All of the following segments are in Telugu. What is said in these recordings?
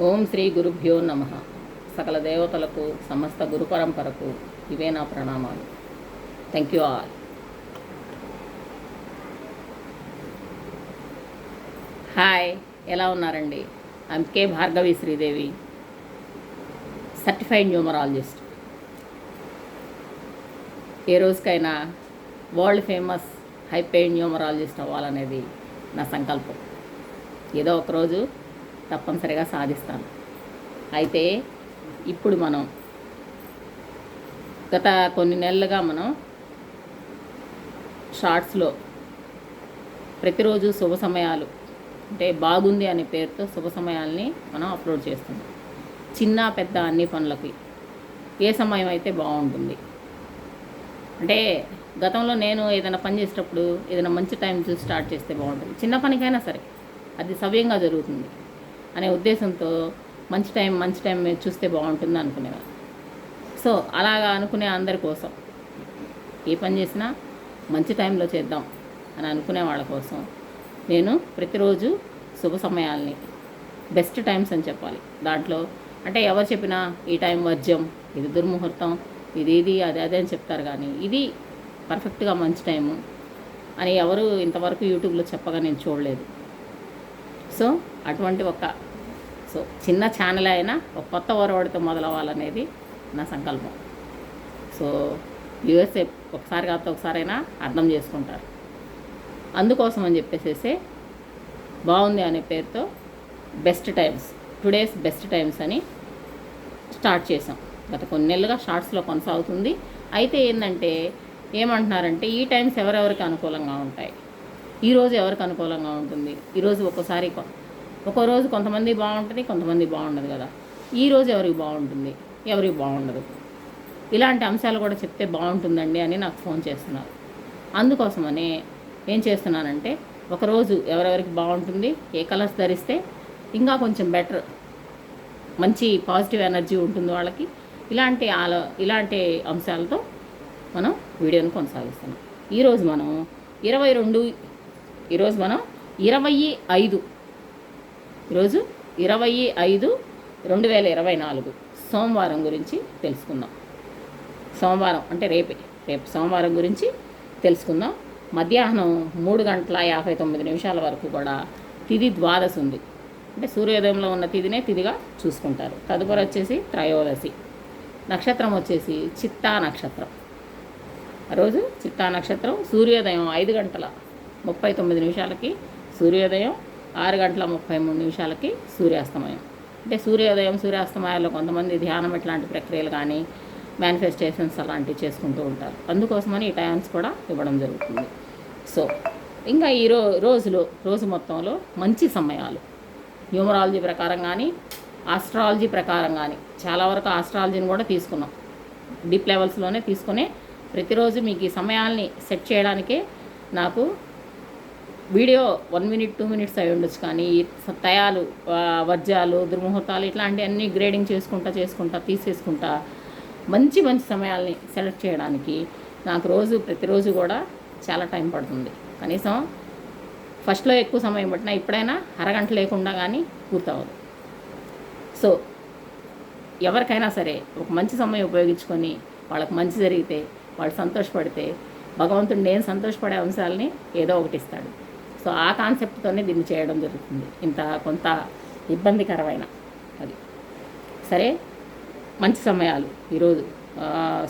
ఓం శ్రీ గురుభ్యో నమ. సకల దేవతలకు సమస్త గురు పరంపరకు ఇవే నా ప్రణామాలు. థ్యాంక్ యూ ఆల్ హాయ్ ఎలా ఉన్నారండి? అంకే భార్గవి శ్రీదేవి సర్టిఫైడ్ న్యూమరాలజిస్ట్ ఏ రోజుకైనా world famous high paid numerologist అవ్వాలనేది నా సంకల్పం. ఏదో ఒకరోజు తప్పనిసరిగా సాధిస్తాను. అయితే ఇప్పుడు మనం గత కొన్ని నెలలుగా మనం షార్ట్స్లో ప్రతిరోజు శుభ సమయాలు అంటే బాగుంది అనే పేరుతో శుభ సమయాల్ని మనం అప్లోడ్ చేస్తున్నాం. చిన్న పెద్ద అన్ని పనులకి ఏ సమయం అయితే బాగుంటుంది. అంటే గతంలో నేను ఏదైనా పని చేసేటప్పుడు ఏదైనా మంచి టైం చూసి స్టార్ట్ చేస్తే బాగుంటుంది. చిన్న పనికైనా సరే అది సవ్యంగా జరుగుతుంది. అనే ఉద్దేశంతో మంచి టైం మంచి టైం చూస్తే బాగుంటుంది అనుకునేవారు. సో అలాగా అనుకునే అందరి కోసం ఏ పని చేసినా మంచి టైంలో చేద్దాం అని అనుకునే వాళ్ళ కోసం నేను ప్రతిరోజు శుభ సమయాల్ని బెస్ట్ టైమ్స్ అని చెప్పాలి. దాంట్లో అంటే ఎవరు చెప్పినా ఈ టైం వర్జ్యం ఇది దుర్ముహూర్తం ఇది ఇది అది అదే అని చెప్తారు కానీ ఇది పర్ఫెక్ట్గా మంచి టైము అని ఎవరు ఇంతవరకు యూట్యూబ్లో చెప్పగా నేను చూడలేదు. సో అటువంటి ఒక సో చిన్న ఛానల్ అయినా ఒక కొత్త ఒరవడితో మొదలవ్వాలనేది నా సంకల్పం. సో యూఎస్ఏ ఒకసారి కాకపోతే ఒకసారైనా అర్థం చేసుకుంటారు. అందుకోసం అని చెప్పేసేసి బాగుంది అనే పేరుతో best times today's best times అని స్టార్ట్ చేసాం గత కొన్ని నెలలుగా షార్ట్స్లో కొనసాగుతుంది. అయితే ఏంటంటే ఏమంటున్నారంటే ఈ టైమ్స్ ఎవరెవరికి అనుకూలంగా ఉంటాయి? ఈరోజు ఎవరికి అనుకూలంగా ఉంటుంది? ఈరోజు ఒక్కోసారి ఒక ఒక్కో రోజు కొంతమంది బాగుంటుంది కొంతమంది బాగుండదు కదా. ఈరోజు ఎవరికి బాగుంటుంది? ఎవరికి బాగుండదు. ఇలాంటి అంశాలు కూడా చెప్తే బాగుంటుందండి అని నాకు ఫోన్ చేస్తున్నారు. అందుకోసమని ఏం చేస్తున్నానంటే ఒకరోజు ఎవరెవరికి బాగుంటుంది ఏ కలర్స్ ధరిస్తే ఇంకా కొంచెం బెటర్ మంచి పాజిటివ్ ఎనర్జీ ఉంటుంది వాళ్ళకి. ఇలాంటి ఆలో ఇలాంటి అంశాలతో మనం వీడియోని కొనసాగిస్తున్నాం. ఈరోజు మనం ఇరవై రెండు ఈరోజు మనం ఇరవై ఐదు. ఈరోజు ఇరవై ఐదు రెండు వేల ఇరవై నాలుగు సోమవారం గురించి తెలుసుకుందాం. సోమవారం అంటే రేపే. రేపు సోమవారం గురించి తెలుసుకుందాం. మధ్యాహ్నం మూడు గంటల యాభై తొమ్మిది నిమిషాల వరకు కూడా తిది ద్వాదశి ఉంది. అంటే సూర్యోదయంలో ఉన్న తిదినే తిదిగా చూసుకుంటారు. తదుపరి వచ్చేసి త్రయోదశి. నక్షత్రం వచ్చేసి చిత్తా నక్షత్రం. ఆ రోజు చిత్తా నక్షత్రం సూర్యోదయం ఐదు గంటల ముప్పై తొమ్మిది నిమిషాలకి సూర్యోదయం ఆరు గంటల ముప్పై మూడు నిమిషాలకి సూర్యాస్తమయం. అంటే సూర్యోదయం సూర్యాస్తమయాల్లో కొంతమంది ధ్యానం ఇట్లాంటి ప్రక్రియలు కానీ మేనిఫెస్టేషన్స్ అలాంటివి చేసుకుంటూ ఉంటారు. అందుకోసమని ఈ టైమ్స్ కూడా ఇవ్వడం జరుగుతుంది. సో ఇంకా ఈ రో రోజులో రోజు మొత్తంలో మంచి సమయాలు. న్యూమరాలజీ ప్రకారం కానీ ఆస్ట్రాలజీ ప్రకారం కానీ చాలా వరకు ఆస్ట్రాలజీని కూడా తీసుకున్నాం. డీప్ లెవెల్స్లోనే తీసుకునే ప్రతిరోజు మీకు ఈ సమయాల్ని సెట్ చేయడానికే నాకు video one minute two minutes అయి ఉండొచ్చు కానీ తయాలు వర్జాలు దుర్ముహూర్తాలు ఇట్లాంటివన్నీ గ్రేడింగ్ చేసుకుంటా చేసుకుంటా తీసేసుకుంటా మంచి మంచి సమయాల్ని సెలెక్ట్ చేయడానికి నాకు రోజు ప్రతిరోజు కూడా చాలా టైం పడుతుంది. కనీసం ఫస్ట్లో ఎక్కువ సమయం పట్టినా ఇప్పుడైనా అరగంట లేకుండా కానీ పూర్తవదు సో ఎవరికైనా సరే ఒక మంచి సమయం ఉపయోగించుకొని వాళ్ళకి మంచి జరిగితే వాళ్ళు సంతోషపడితే భగవంతుడు నేను సంతోషపడే అంశాలని ఏదో ఒకటి ఇస్తాడు. సో ఆ కాన్సెప్ట్తోనే దీన్ని చేయడం జరుగుతుంది. ఇంత కొంత ఇబ్బందికరమైన అది. సరే? మంచి సమయాలు ఈరోజు.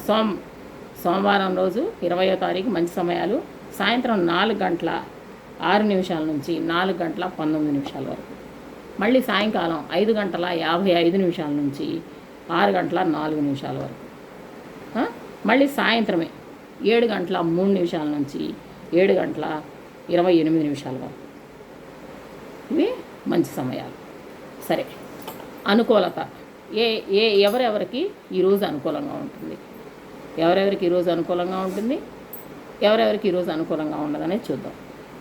సోమ్ సోమ సోమవారం రోజు ఇరవయో తారీఖు మంచి సమయాలు. సాయంత్రం నాలుగు గంటల ఆరు నిమిషాల నుంచి నాలుగు గంటల పంతొమ్మిది నిమిషాల వరకు. మళ్ళీ సాయంకాలం ఐదు గంటల యాభై ఐదు నిమిషాల నుంచి ఆరు గంటల నాలుగు నిమిషాల వరకు. మళ్ళీ సాయంత్రమే ఏడు గంటల మూడు నిమిషాల నుంచి ఏడు గంటల ఇరవై ఎనిమిది నిమిషాల వరకు. ఇవి మంచి సమయాలు. సరే. అనుకూలత. ఏ ఏ ఎవరెవరికి ఈరోజు అనుకూలంగా ఉంటుంది? ఎవరెవరికి ఈరోజు అనుకూలంగా ఉంటుంది? ఎవరెవరికి ఈరోజు అనుకూలంగా ఉండదనేది చూద్దాం.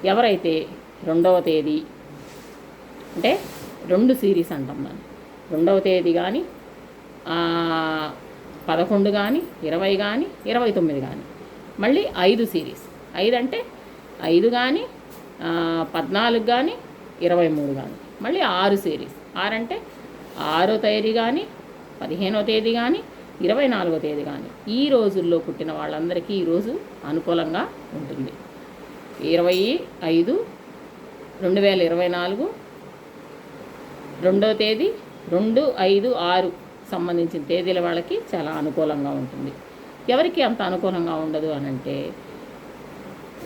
ఎవరైతే రెండవ తేదీ అంటే రెండు సిరీస్ అంటాం దాన్ని. రెండవ తేదీ కానీ పదకొండు కానీ ఇరవై కానీ ఇరవై తొమ్మిది కానీ మళ్ళీ ఐదు సిరీస్. ఐదు అంటే ఐదు కానీ పద్నాలుగు కానీ ఇరవై మూడు కానీ మళ్ళీ ఆరు సిరీస్ ఆరు అంటే ఆరో తేదీ కానీ పదిహేనో తేదీ కానీ ఇరవై నాలుగో తేదీ కానీ ఈ రోజుల్లో పుట్టిన వాళ్ళందరికీ ఈరోజు అనుకూలంగా ఉంటుంది. ఇరవై ఐదు రెండు వేల ఇరవై నాలుగు రెండో తేదీ రెండు ఐదు ఆరు సంబంధించిన తేదీల వాళ్ళకి చాలా అనుకూలంగా ఉంటుంది. ఎవరికి అంత అనుకూలంగా ఉండదు అని అంటే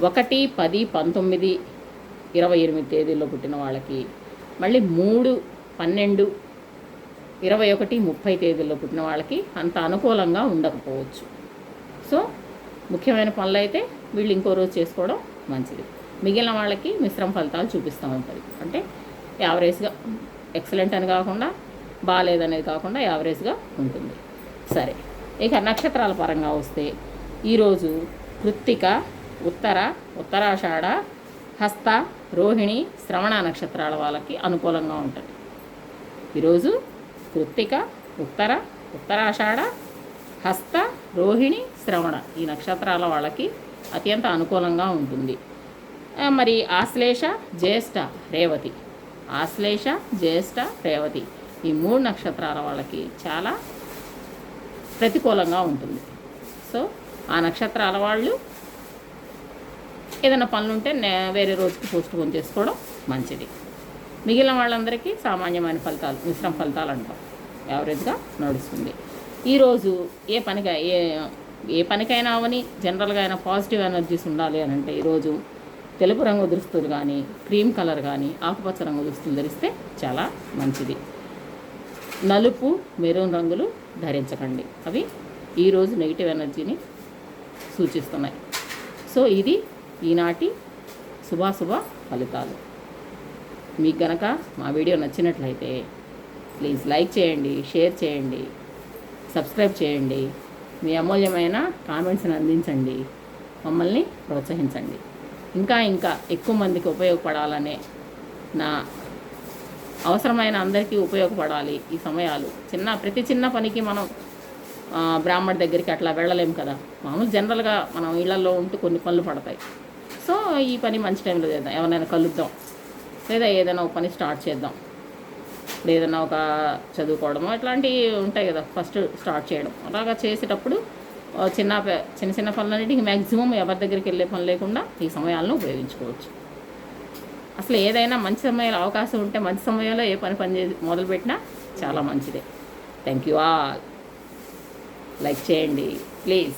ఒకటి పది పంతొమ్మిది ఇరవై ఎనిమిది తేదీల్లో పుట్టిన వాళ్ళకి మళ్ళీ మూడు పన్నెండు ఇరవై ఒకటి ముప్పై తేదీల్లో పుట్టిన వాళ్ళకి అంత అనుకూలంగా ఉండకపోవచ్చు. సో ముఖ్యమైన పనులు అయితే వీళ్ళు ఇంకో రోజు చేసుకోవడం మంచిది. మిగిలిన వాళ్ళకి మిశ్రమ ఫలితాలు చూపిస్తూ ఉంటుంది అంటే యావరేజ్గా ఎక్సలెంట్ అని కాకుండా బాగాలేదనేది కాకుండా యావరేజ్గా ఉంటుంది. సరే ఇక నక్షత్రాల పరంగా వస్తే ఈరోజు కృత్తిక ఉత్తర ఉత్తరాషాఢ హస్త రోహిణి శ్రవణ నక్షత్రాల వాళ్ళకి అనుకూలంగా ఉంటుంది. ఈరోజు కృత్తిక ఉత్తర ఉత్తరాషాఢ హస్త రోహిణి శ్రవణ ఈ నక్షత్రాల వాళ్ళకి అత్యంత అనుకూలంగా ఉంటుంది. మరి ఆశ్లేష జ్యేష్ఠ రేవతి. ఆశ్లేష జ్యేష్ఠ రేవతి ఈ మూడు నక్షత్రాల వాళ్ళకి చాలా ప్రతికూలంగా ఉంటుంది. సో ఆ నక్షత్రాల వాళ్ళు ఏదైనా పనులు ఉంటే నే- వేరే రోజుకి పోస్ట్ పోన్ చేసుకోవడం మంచిది. మిగిలిన వాళ్ళందరికీ సామాన్యమైన ఫలితాలు మిశ్రమ ఫలితాలు అంటాం. యావరేజ్గా నడుస్తుంది. ఈరోజు ఏ పనిగా ఏ ఏ పనికైనా అవని జనరల్గా అయినా పాజిటివ్ ఎనర్జీస్ ఉండాలి అని అంటే ఈరోజు తెలుపు రంగు దుస్తులు కానీ క్రీమ్ కలర్ కానీ ఆకుపచ్చ రంగు దుస్తులు ధరిస్తే చాలా మంచిది. నలుపు మెరూన్ రంగులు ధరించకండి. అవి ఈరోజు నెగిటివ్ ఎనర్జీని సూచిస్తున్నాయి. సో ఇది ఈనాటి శుభాశుభ ఫలితాలు. మీకు గనక మా వీడియో నచ్చినట్లయితే ప్లీజ్ లైక్ చేయండి షేర్ చేయండి సబ్స్క్రైబ్ చేయండి. మీ అమూల్యమైన కామెంట్స్ని అందించండి. మమ్మల్ని ప్రోత్సహించండి. ఇంకా ఇంకా ఎక్కువ మందికి ఉపయోగపడాలనే నా అవసరమైన అందరికీ ఉపయోగపడాలి ఈ సమయాలు. చిన్న ప్రతి చిన్న పనికి మనం ఆ, బ్రాహ్మణ్ దగ్గరికి అట్లా వెళ్ళలేము కదా. మామూలు జనరల్గా మనం ఇళ్ళలో ఉంటూ కొన్ని పనులు పడతాయి. సో ఈ పని మంచి టైంలో చేద్దాం. ఎవరైనా కలుద్దాం. లేదా ఏదైనా ఒక పని స్టార్ట్ చేద్దాం. ఇప్పుడు ఏదైనా ఒక చదువుకోవడమో ఇట్లాంటివి ఉంటాయి కదా ఫస్ట్ స్టార్ట్ చేయడం. అలాగా చేసేటప్పుడు చిన్న చిన్న చిన్న పనులన్నిటికీ మ్యాక్సిమం ఎవరి దగ్గరికి వెళ్ళే పని లేకుండా ఈ సమయాలను ఉపయోగించుకోవచ్చు. అసలు ఏదైనా మంచి సమయాల అవకాశం ఉంటే మంచి సమయంలో ఏ పని పని మొదలుపెట్టినా చాలా మంచిదే. థ్యాంక్ యూ ఆల్ లైక్ చేయండి. ప్లీజ్